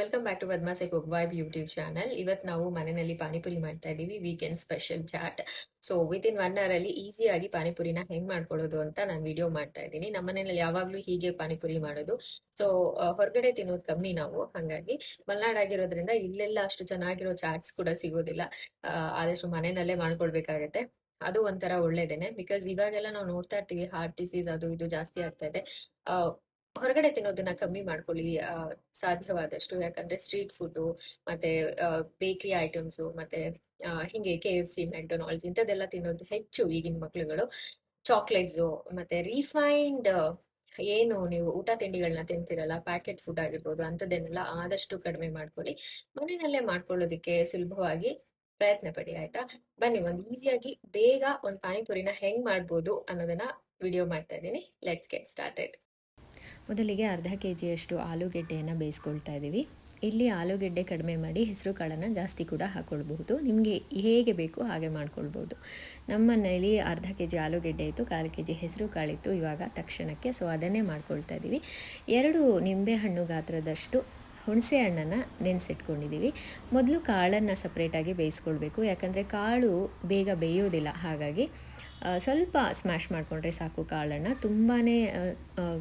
Welcome back to ಪದ್ಮಾಸೆ cook vibe YouTube channel ಇವತ್ತು ನಾವು ಮನೆಯಲ್ಲಿ ಪಾನಿಪುರಿ ಮಾಡ್ತಾ ಇದ್ದೀವಿ weekend special chat so within one hour ಅಲ್ಲಿ ಈಸಿಯಾಗಿ ಪಾನಿಪುರಿನ ಹೆಂಗ್ ಮಾಡ್ಕೊಳ್ಳೋದು ಅಂತ ನಾನು ವಿಡಿಯೋ ಮಾಡ್ತಾ ಇದ್ದೀನಿ ನಮ್ಮ ಮನೆಯಲ್ಲಿ ಯಾವಾಗ್ಲೂ ಹೀಗೆ ಪಾನಿಪುರಿ ಮಾಡೋದು. ಸೊ ಹೊರಗಡೆ ತಿನ್ನೋದು ಕಮ್ಮಿ ನಾವು. ಹಂಗಾಗಿ ಮಲ್ನಾಡಾಗಿರೋದ್ರಿಂದ ಇಲ್ಲೆಲ್ಲ ಅಷ್ಟು ಚೆನ್ನಾಗಿರೋ ಚಾಟ್ಸ್ ಕೂಡ ಸಿಗೋದಿಲ್ಲ. ಆದಷ್ಟು ಮನೆಯಲ್ಲೇ ಮಾಡ್ಕೊಳ್ಬೇಕಾಗತ್ತೆ. ಅದು ಒಂಥರ ಒಳ್ಳೇದೇನೆ. ಬಿಕಾಸ್ ಇವಾಗೆಲ್ಲ ನಾವು ನೋಡ್ತಾ ಇರ್ತೀವಿ ಹಾರ್ಟ್ ಡಿಸೀಸ್ ಅದು ಇದು ಜಾಸ್ತಿ ಆಗ್ತಾ ಇದೆ. ಹೊರಗಡೆ ತಿನ್ನೋದನ್ನ ಕಮ್ಮಿ ಮಾಡ್ಕೊಳ್ಳಿ ಸಾಧ್ಯವಾದಷ್ಟು. ಯಾಕಂದ್ರೆ ಸ್ಟ್ರೀಟ್ ಫುಡ್ ಮತ್ತೆ ಬೇಕರಿ ಐಟಮ್ಸ್ ಮತ್ತೆ ಹಿಂಗೆ ಕೆ ಎಫ್ ಸಿ ಮೆಂಟೊನಾಲ್ಸ್ ಇಂಥದ್ದೆಲ್ಲ ತಿನ್ನೋದು ಹೆಚ್ಚು ಈಗಿನ ಮಕ್ಳುಗಳು. ಚಾಕ್ಲೇಟ್ಸು ಮತ್ತೆ ರಿಫೈನ್ಡ್ ಏನು ನೀವು ಊಟ ತಿಂಡಿಗಳನ್ನ ತಿಂತಿರಲ್ಲ ಪ್ಯಾಕೆಟ್ ಫುಡ್ ಆಗಿರ್ಬೋದು, ಅಂಥದ್ದನ್ನೆಲ್ಲ ಆದಷ್ಟು ಕಡಿಮೆ ಮಾಡ್ಕೊಳ್ಳಿ. ಮನೆಯಲ್ಲೇ ಮಾಡ್ಕೊಳ್ಳೋದಕ್ಕೆ ಸುಲಭವಾಗಿ ಪ್ರಯತ್ನ ಪಡಿ, ಆಯ್ತಾ? ಬನ್ನಿ, ಒಂದು ಈಸಿಯಾಗಿ ಬೇಗ ಒಂದು ಪಾನಿಪುರಿನ ಹೆಂಗ್ ಮಾಡ್ಬೋದು ಅನ್ನೋದನ್ನ ವಿಡಿಯೋ ಮಾಡ್ತಾ ಇದ್ದೀನಿ. ಲೆಟ್ಸ್ ಗೆಟ್ ಸ್ಟಾರ್ಟೆಡ್ ಮೊದಲಿಗೆ ಅರ್ಧ ಕೆ ಜಿಯಷ್ಟು ಆಲೂಗೆಡ್ಡೆಯನ್ನು ಬೇಯಿಸ್ಕೊಳ್ತಾ ಇದ್ದೀವಿ. ಇಲ್ಲಿ ಆಲೂಗೆಡ್ಡೆ ಕಡಿಮೆ ಮಾಡಿ ಹೆಸರು ಕಾಳನ್ನು ಜಾಸ್ತಿ ಕೂಡ ಹಾಕ್ಕೊಳ್ಬಹುದು ನಿಮಗೆ ಹೇಗೆ ಬೇಕು ಹಾಗೆ ಮಾಡ್ಕೊಳ್ಬೋದು ನಮ್ಮ ಅರ್ಧ ಕೆ ಜಿ ಆಲೂಗೆಡ್ಡೆ ಇತ್ತು, ಕಾಲು ಕೆ ಜಿ ಹೆಸರು ಕಾಳಿತ್ತು ಇವಾಗ ತಕ್ಷಣಕ್ಕೆ. ಸೊ ಅದನ್ನೇ ಮಾಡ್ಕೊಳ್ತಾ ಇದ್ದೀವಿ. ಎರಡು ನಿಂಬೆಹಣ್ಣು ಗಾತ್ರದಷ್ಟು ಹುಣಸೆ ಹಣ್ಣನ್ನು ನೆನೆಸಿಟ್ಕೊಂಡಿದ್ದೀವಿ ಮೊದಲು ಕಾಳನ್ನು ಸಪ್ರೇಟಾಗಿ ಬೇಯಿಸ್ಕೊಳ್ಬೇಕು. ಯಾಕಂದರೆ ಕಾಳು ಬೇಗ ಬೇಯೋದಿಲ್ಲ. ಹಾಗಾಗಿ ಸ್ವಲ್ಪ ಸ್ಮ್ಯಾಶ್ ಮಾಡಿಕೊಂಡ್ರೆ ಸಾಕು ಕಾಳನ್ನು. ತುಂಬಾ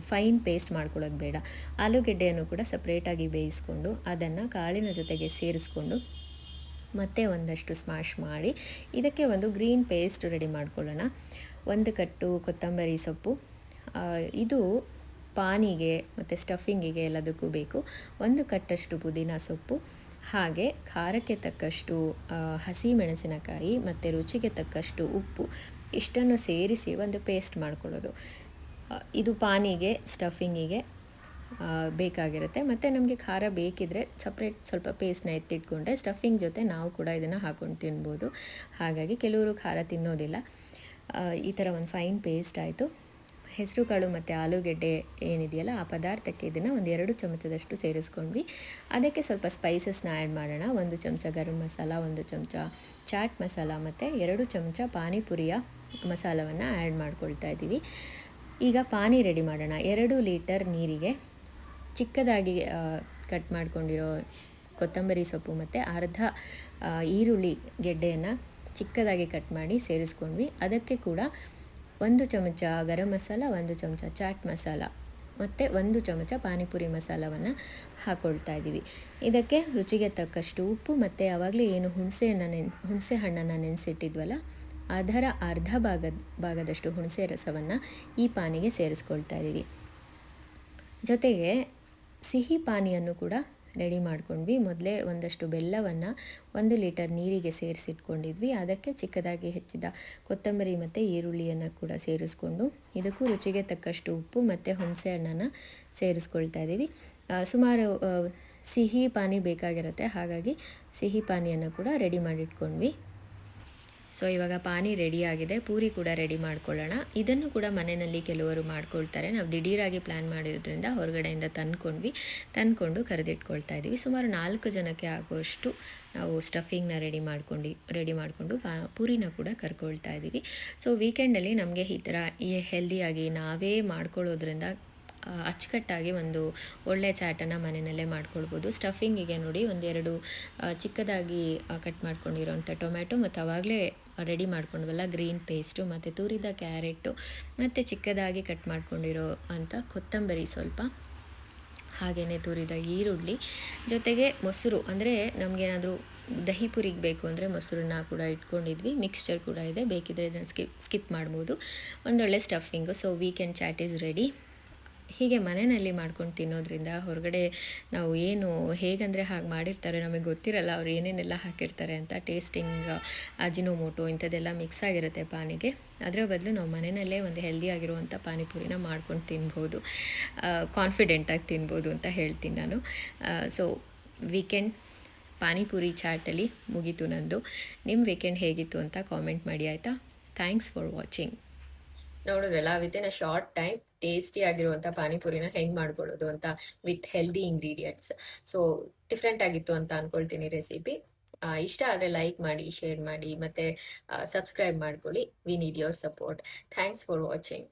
ಫೈನ್ ಪೇಸ್ಟ್ ಮಾಡ್ಕೊಳ್ಳೋದು ಬೇಡ. ಆಲೂಗೆಡ್ಡೆಯನ್ನು ಕೂಡ ಸಪ್ರೇಟಾಗಿ ಬೇಯಿಸ್ಕೊಂಡು ಅದನ್ನು ಕಾಳಿನ ಜೊತೆಗೆ ಸೇರಿಸ್ಕೊಂಡು ಮತ್ತೆ ಒಂದಷ್ಟು ಸ್ಮ್ಯಾಶ್ ಮಾಡಿ ಇದಕ್ಕೆ ಒಂದು ಗ್ರೀನ್ ಪೇಸ್ಟ್ ರೆಡಿ ಮಾಡ್ಕೊಳ್ಳೋಣ. ಒಂದು ಕಟ್ಟು ಕೊತ್ತಂಬರಿ ಸೊಪ್ಪು. ಇದು ಪಾನಿಗೆ ಮತ್ತು ಸ್ಟಫಿಂಗಿಗೆ ಎಲ್ಲದಕ್ಕೂ ಬೇಕು. ಒಂದು ಕಟ್ಟಷ್ಟು ಪುದೀನ ಸೊಪ್ಪು, ಹಾಗೆ ಖಾರಕ್ಕೆ ತಕ್ಕಷ್ಟು ಹಸಿ ಮೆಣಸಿನಕಾಯಿ ಮತ್ತು ರುಚಿಗೆ ತಕ್ಕಷ್ಟು ಉಪ್ಪು, ಇಷ್ಟನ್ನು ಸೇರಿಸಿ ಒಂದು ಪೇಸ್ಟ್ ಮಾಡ್ಕೊಳ್ಳೋದು. ಇದು ಪಾನಿಗೆ, ಸ್ಟಫಿಂಗಿಗೆ ಬೇಕಾಗಿರುತ್ತೆ. ಮತ್ತು ನಮಗೆ ಖಾರ ಬೇಕಿದ್ರೆ ಸಪ್ರೇಟ್ ಸ್ವಲ್ಪ ಪೇಸ್ಟ್ನ ಎತ್ತಿಟ್ಕೊಂಡ್ರೆ ಸ್ಟಫಿಂಗ್ ಜೊತೆ ನಾವು ಕೂಡ ಇದನ್ನು ಹಾಕೊಂಡು ತಿನ್ಬೋದು. ಹಾಗಾಗಿ ಕೆಲವರು ಖಾರ ತಿನ್ನೋದಿಲ್ಲ. ಈ ಥರ ಒಂದು ಫೈನ್ ಪೇಸ್ಟ್ ಆಯಿತು. ಹೆಸರು ಕಾಳು ಮತ್ತು ಆಲೂಗೆಡ್ಡೆ ಏನಿದೆಯಲ್ಲ, ಆ ಪದಾರ್ಥಕ್ಕೆ ಇದನ್ನು ಒಂದು ಎರಡು ಚಮಚದಷ್ಟು ಸೇರಿಸ್ಕೊಂಡ್ವಿ. ಅದಕ್ಕೆ ಸ್ವಲ್ಪ ಸ್ಪೈಸಸ್ನ ಆ್ಯಡ್ ಮಾಡೋಣ. ಒಂದು ಚಮಚ ಗರಂ ಮಸಾಲ, ಒಂದು ಚಮಚ ಚಾಟ್ ಮಸಾಲ ಮತ್ತು ಎರಡು ಚಮಚ ಪಾನಿಪುರಿಯ ಮಸಾಲವನ್ನು ಆ್ಯಡ್ ಮಾಡ್ಕೊಳ್ತಾ ಇದ್ದೀವಿ ಈಗ ಪಾನಿ ರೆಡಿ ಮಾಡೋಣ. ಎರಡು ಲೀಟರ್ ನೀರಿಗೆ ಚಿಕ್ಕದಾಗಿ ಕಟ್ ಮಾಡ್ಕೊಂಡಿರೋ ಕೊತ್ತಂಬರಿ ಸೊಪ್ಪು ಮತ್ತು ಅರ್ಧ ಈರುಳ್ಳಿ ಗೆಡ್ಡೆಯನ್ನು ಚಿಕ್ಕದಾಗಿ ಕಟ್ ಮಾಡಿ ಸೇರಿಸ್ಕೊಂಡ್ವಿ. ಅದಕ್ಕೆ ಕೂಡ ಒಂದು ಚಮಚ ಗರಂ ಮಸಾಲ, ಒಂದು ಚಮಚ ಚಾಟ್ ಮಸಾಲ ಮತ್ತು ಒಂದು ಚಮಚ ಪಾನಿಪುರಿ ಮಸಾಲವನ್ನು ಹಾಕ್ಕೊಳ್ತಾ ಇದ್ದೀವಿ ಇದಕ್ಕೆ ರುಚಿಗೆ ತಕ್ಕಷ್ಟು ಉಪ್ಪು ಮತ್ತು ಆವಾಗಲೇ ಏನು ಹುಣಸೆಯನ್ನು ನೆನ್ ಹುಣಸೆ ಹಣ್ಣನ್ನು ನೆನೆಸಿಟ್ಟಿದ್ವಲ್ಲ, ಅದರ ಅರ್ಧ ಭಾಗದ ಭಾಗದಷ್ಟು ಹುಣಸೆ ರಸವನ್ನು ಈ ಪಾನಿಗೆ ಸೇರಿಸ್ಕೊಳ್ತಾ ಇದ್ದೀವಿ ಜೊತೆಗೆ ಸಿಹಿ ಪಾನಿಯನ್ನು ಕೂಡ ರೆಡಿ ಮಾಡ್ಕೊಂಡ್ವಿ. ಮೊದಲೇ ಒಂದಷ್ಟು ಬೆಲ್ಲವನ್ನು ಒಂದು ಲೀಟರ್ ನೀರಿಗೆ ಸೇರಿಸಿಟ್ಕೊಂಡಿದ್ವಿ. ಅದಕ್ಕೆ ಚಿಕ್ಕದಾಗಿ ಹೆಚ್ಚಿದ ಕೊತ್ತಂಬರಿ ಮತ್ತು ಈರುಳ್ಳಿಯನ್ನು ಕೂಡ ಸೇರಿಸ್ಕೊಂಡು ಇದಕ್ಕೂ ರುಚಿಗೆ ತಕ್ಕಷ್ಟು ಉಪ್ಪು ಮತ್ತು ಹುಣಸೆ ಹಣ್ಣನ್ನು ಸೇರಿಸ್ಕೊಳ್ತಾ ಇದ್ದೀವಿ ಸುಮಾರು ಸಿಹಿ ಪಾನಿ ಬೇಕಾಗಿರುತ್ತೆ. ಹಾಗಾಗಿ ಸಿಹಿ ಪಾನಿಯನ್ನು ಕೂಡ ರೆಡಿ ಮಾಡಿಟ್ಕೊಂಡ್ವಿ. ಸೊ ಇವಾಗ ಪಾನಿ ರೆಡಿ ಆಗಿದೆ. ಪೂರಿ ಕೂಡ ರೆಡಿ ಮಾಡ್ಕೊಳ್ಳೋಣ. ಇದನ್ನು ಕೂಡ ಮನೆಯಲ್ಲಿ ಕೆಲವರು ಮಾಡ್ಕೊಳ್ತಾರೆ. ನಾವು ದಿಢೀರಾಗಿ ಪ್ಲ್ಯಾನ್ ಮಾಡಿರೋದ್ರಿಂದ ಹೊರಗಡೆಯಿಂದ ತಂದ್ಕೊಂಡ್ವಿ. ತಂದ್ಕೊಂಡು ಕರೆದಿಟ್ಕೊಳ್ತಾ ಇದ್ದೀವಿ. ಸುಮಾರು ನಾಲ್ಕು ಜನಕ್ಕೆ ಆಗುವಷ್ಟು ನಾವು ಸ್ಟಫಿಂಗ್ನ ರೆಡಿ ಮಾಡ್ಕೊಂಡು ರೆಡಿ ಮಾಡಿಕೊಂಡು ಪೂರಿನ ಕೂಡ ಕರ್ಕೊಳ್ತಾ ಇದ್ದೀವಿ. ಸೊ ವೀಕೆಂಡಲ್ಲಿ ನಮಗೆ ಈ ಥರ ಈ ಹೆಲ್ದಿಯಾಗಿ ನಾವೇ ಮಾಡ್ಕೊಳ್ಳೋದ್ರಿಂದ ಅಚ್ಚುಕಟ್ಟಾಗಿ ಒಂದು ಒಳ್ಳೆ ಚಾಟನ್ನು ಮನೆಯಲ್ಲೇ ಮಾಡ್ಕೊಳ್ಬೋದು. ಸ್ಟಫಿಂಗಿಗೆ ನೋಡಿ ಒಂದೆರಡು ಚಿಕ್ಕದಾಗಿ ಕಟ್ ಮಾಡ್ಕೊಂಡಿರೋಂಥ ಟೊಮ್ಯಾಟೊ ಮತ್ತು ಆವಾಗಲೇ ರೆಡಿ ಮಾಡ್ಕೊಂಡ್ವಲ್ಲ ಗ್ರೀನ್ ಪೇಸ್ಟು ಮತ್ತು ತುರಿದ ಕ್ಯಾರೆಟು ಮತ್ತು ಚಿಕ್ಕದಾಗಿ ಕಟ್ ಮಾಡ್ಕೊಂಡಿರೋ ಅಂಥ ಕೊತ್ತಂಬರಿ ಸ್ವಲ್ಪ. ಹಾಗೆಯೇ ತುರಿದ ಈರುಳ್ಳಿ. ಜೊತೆಗೆ ಮೊಸರು, ಅಂದರೆ ನಮಗೇನಾದರೂ ದಹಿ ಪುರಿಗೆ ಬೇಕು ಅಂದರೆ ಮೊಸರನ್ನ ಕೂಡ ಇಟ್ಕೊಂಡಿದ್ವಿ. ಮಿಕ್ಸ್ಚರ್ ಕೂಡ ಇದೆ. ಬೇಕಿದ್ರೆ ಇದನ್ನು ಸ್ಕಿಪ್ ಸ್ಕಿಪ್ ಮಾಡ್ಬೋದು. ಒಂದೊಳ್ಳೆ stuffing so weekend chat is ready ಹೀಗೆ ಮನೆಯಲ್ಲಿ ಮಾಡ್ಕೊಂಡು ತಿನ್ನೋದ್ರಿಂದ ಹೊರಗಡೆ ನಾವು ಏನು ಹೇಗಂದರೆ ಹಾಗೆ ಮಾಡಿರ್ತಾರೆ, ನಮಗೆ ಗೊತ್ತಿರಲ್ಲ ಅವ್ರು ಏನೇನೆಲ್ಲ ಹಾಕಿರ್ತಾರೆ ಅಂತ ಟೇಸ್ಟಿಂಗ್ ಅಜಿನೋಮೋಟೋ ಇಂಥದ್ದೆಲ್ಲ ಮಿಕ್ಸ್ ಆಗಿರುತ್ತೆ ಪಾನಿಗೆ. ಅದರ ಬದಲು ನಾವು ಮನೆಯಲ್ಲೇ ಒಂದು ಹೆಲ್ದಿಯಾಗಿರುವಂಥ ಪಾನಿಪುರಿನ ಮಾಡ್ಕೊಂಡು ತಿನ್ಬೋದು ಕಾನ್ಫಿಡೆಂಟಾಗಿ ತಿನ್ಬೋದು ಅಂತ ಹೇಳ್ತೀನಿ ನಾನು. ಸೊ ವೀಕೆಂಡ್ ಪಾನಿಪುರಿ ಚಾಟಲ್ಲಿ ಮುಗೀತು ನಂದು. ನಿಮ್ಮ ವೀಕೆಂಡ್ ಹೇಗಿತ್ತು ಅಂತ ಕಾಮೆಂಟ್ ಮಾಡಿ ಆಯಿತಾ? ಥ್ಯಾಂಕ್ಸ್ ಫಾರ್ ವಾಚಿಂಗ್ ನೋಡಿದ್ರಲ್ಲ within a short time tasty ಆಗಿರುವಂತ ಪಾನಿಪುರಿನ ಹೆಂಗ್ ಮಾಡ್ಕೊಳ್ಳೋದು ಅಂತ with healthy ingredients so different ಆಗಿತ್ತು ಅಂತ ಅನ್ಕೊಳ್ತೀನಿ ರೆಸಿಪಿ ಇಷ್ಟ ಆದ್ರೆ ಲೈಕ್ ಮಾಡಿ ಶೇರ್ ಮಾಡಿ, ಮತ್ತೆ ಸಬ್ಸ್ಕ್ರೈಬ್ ಮಾಡ್ಕೊಳ್ಳಿ. We need your support thanks for watching